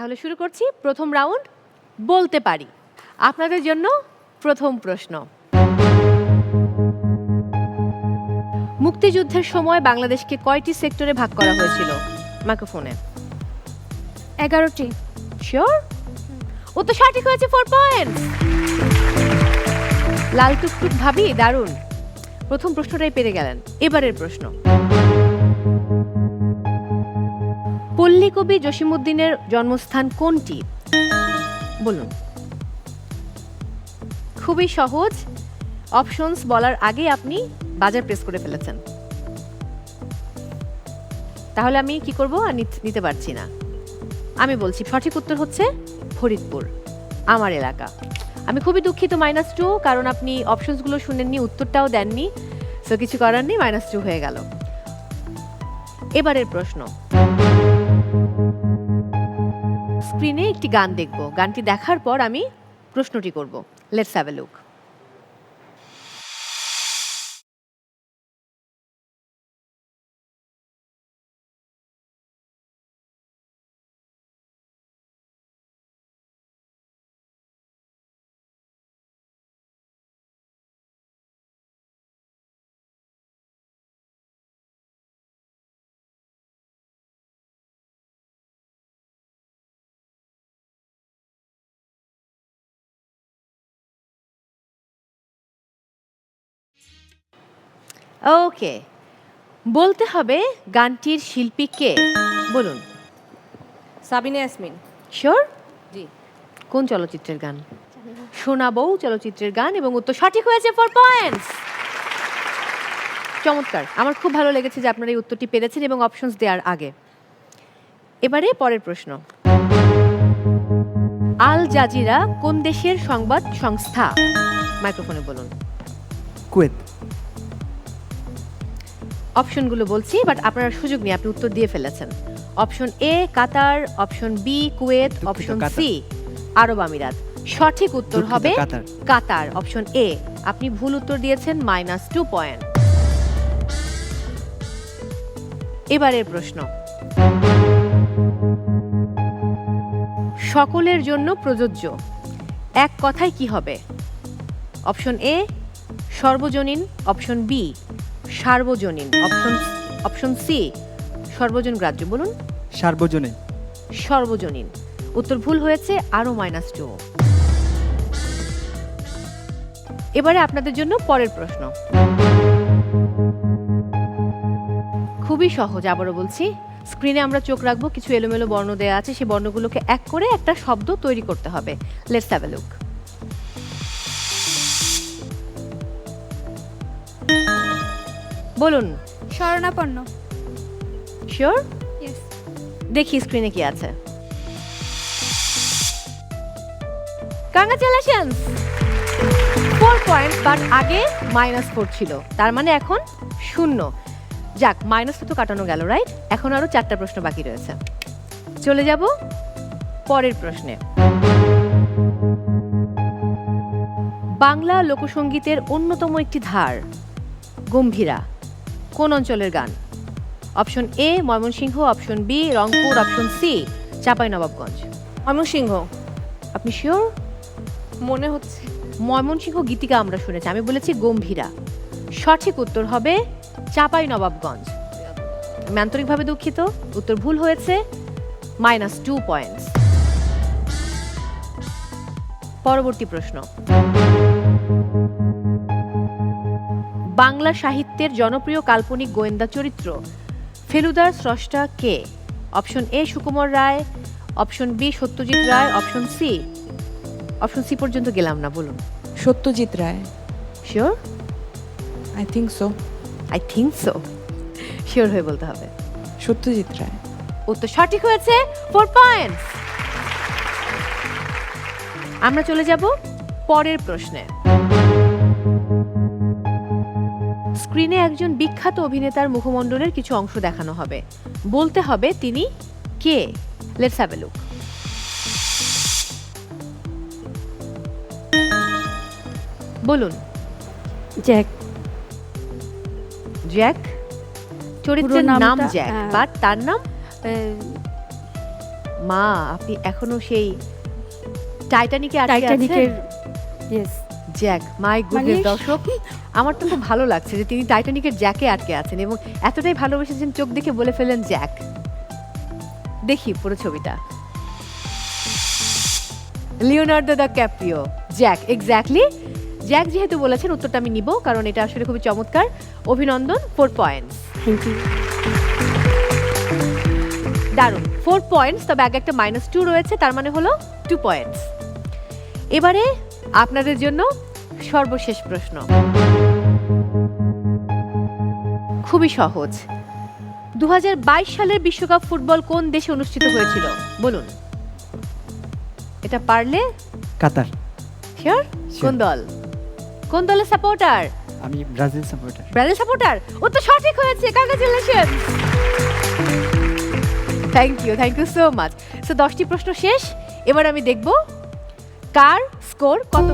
তাহলে শুরু করছি। প্রথম রাউন্ড বলতে পারি। আপনাদের জন্য প্রথম প্রশ্ন। মুক্তিযুদ্ধের সময় বাংলাদেশকে কয়টি সেক্টরে ভাগ করা হয়েছিল? মাইক্রোফোনে। এগারোটি। শিওর ও তো সঠিক হয়েছে ফোর পয়েন্ট লাল টুকটুক ভাবি দারুণ। প্রথম প্রশ্নটাই পেরে গেলেন। এবারের প্রশ্ন। পল্লী কবি জসিমুদ্দিনের জন্মস্থান কোনটি? বলুন। খুবই সহজ। অপশনস বলার আগে আপনি বাজার প্রেস করে ফেলেছেন। তাহলে আমি কি করব? আর নিত- পারছি না। আমি বলছি, সঠিক উত্তর হচ্ছে ফরিদপুর, আমার এলাকা। আমি খুবই দুঃখিত মাইনাস টু, কারণ আপনি অপশনসগুলো শুনেননি, উত্তরটাও দেননি। সো কিছু করার নেই, মাইনাস টু হয়ে গেল। এবারের প্রশ্ন। স্ক্রিনে একটি গান দেখব। গানটি দেখার পর আমি প্রশ্নটি করব। Let's have a look okay বলতে হবে গানটির শিল্পী কে? বলুন। সাবিনা ইয়াসমিন। শিওর জি। কোন চলচ্চিত্রের গান? সোনা বউ চলচ্চিত্রের গান এবং উত্তর সঠিক হয়েছে ফর পয়েন্টস চমৎকার। আমার খুব ভালো লেগেছে যে আপনারা এই উত্তরটি পেরেছেন এবং অপশনস দেওয়ার আগে। এবারে পরের প্রশ্ন। আল জাজিরা কোন দেশের সংবাদ সংস্থা? মাইক্রোফোনে বলুন। কুয়েত। অপশনগুলো বলছি বাট আপনারা সুযোগ নিয়ে আপনি উত্তর দিয়ে ফেলেছেন। Option A Qatar option B Kuwait option C আরব আমিরাত। সঠিক উত্তর হবে কাতার। অপশন এ আপনি ভুল উত্তর দিয়েছেন মাইনাস টু পয়েন্ট এবারের প্রশ্ন। সকলের জন্য প্রযোজ্য। এক কথায় কি হবে? অপশন এ সর্বজনীন। অপশন বি সার্বজনীন অপশন অপশন সি সর্বজন গ্রাহ্য বলুন। সার্বজনীন। সর্বজনীন। উত্তর ভুল হয়েছে আরও মাইনাস টু এবারে আপনাদের জন্য পরের প্রশ্ন। খুবই সহজ আবারও বলছি। স্ক্রিনে আমরা চোখ রাখব কিছু এলোমেলো বর্ণ দেওয়া আছে সেই বর্ণগুলোকে এক করে একটা শব্দ তৈরি করতে হবে। লেটস হ্যাভ লুক বলুন। শরণাপন্ন শিওর ইয়েস দেখি স্ক্রিনে কি আছে। কংগ্রাচুলেশনস ফোর পয়েন্ট বাট আগে মাইনাস ফোর ছিল। তার মানে এখন শূন্য। যাক মাইনাস তো কাটানো গেল রাইট এখন আরও চারটা প্রশ্ন বাকি রয়েছে। চলে যাব পরের প্রশ্নে। বাংলা লোকসঙ্গীতের অন্যতম একটি ধার গম্ভীরা। কোন অঞ্চলের গান? Option A Mymensingh option B Rangpur option C Chapainawabganj. Mymensingh. আপনি শিওর মনে হচ্ছে। ময়মনসিংহ গীতিকা আমরা শুনেছি আমি বলেছি গম্ভীরা। সঠিক উত্তর হবে চাপাই নবাবগঞ্জ আমি আন্তরিকভাবে দুঃখিত উত্তর ভুল হয়েছে মাইনাস টু পয়েন্টস পরবর্তী প্রশ্ন। বাংলা সাহিত্যের জনপ্রিয় কাল্পনিক গোয়েন্দা চরিত্র। ফেলুদার স্রষ্টা কে? Option A Sukumar Ray option B Satyajit Ray option C option C পর্যন্ত গেলাম না বলুন। Satyajit Ray. Sure I think so I think so sure হয়ে বলতে হবে। সত্যজিৎ রায়। উত্তর সঠিক হয়েছে ফোর পয়েন্টস আমরা চলে যাব পরের প্রশ্নে। স্ক্রিনে একজন বিখ্যাত অভিনেতার মুখমণ্ডলের কিছু অংশ দেখানো হবে। বলতে হবে তিনি কে? লেটস হ্যাভ এ লুক বলুন। জ্যাক। জ্যাক? চরিত্রের নাম জ্যাক হ্যাঁ। বাট তার নাম? মা আপনি এখনও সেই টাইটানিকে আটকে টাইটানিকের আছেন? ইয়েস জ্যাক মাই গুডনেস মানে- দর্শক। আমার তো খুব ভালো লাগছে যে তিনি টাইটানিকের জ্যাকে আটকে আছেন এবং এতটাই ভালোবেসেছেন চোখ দেখে বলে ফেললেন জ্যাক দেখি পুরো ছবিটা। Leonardo DiCaprio Jack exactly Jack যেহেতু বলেছেন উত্তরটা আমি নিব কারণ এটা আসলে খুবই চমৎকার। অভিনন্দন ফোর পয়েন্টস থ্যাংক ইউ দারুণ। ফোর পয়েন্টস তবে আগে একটা মাইনাস টু রয়েছে তার মানে হলো টু পয়েন্টস এবারে আপনাদের জন্য সর্বশেষ প্রশ্ন। খুবই সহজ। দুহাজার বাইশ সালের বিশ্বকাপ ফুটবল কোন দেশে অনুষ্ঠিত হয়েছিল? বলুন। এটা পারলে? কাতার। শিওর কোন দল? কোন দলের সাপোর্টার? আমি ব্রাজিল সাপোর্টার। Brazil supporter? ও তো সঠিক হয়েছে। Congratulation thank you thank you so much so দশটি প্রশ্ন শেষ। এবার আমি দেখব কার স্কোর কত?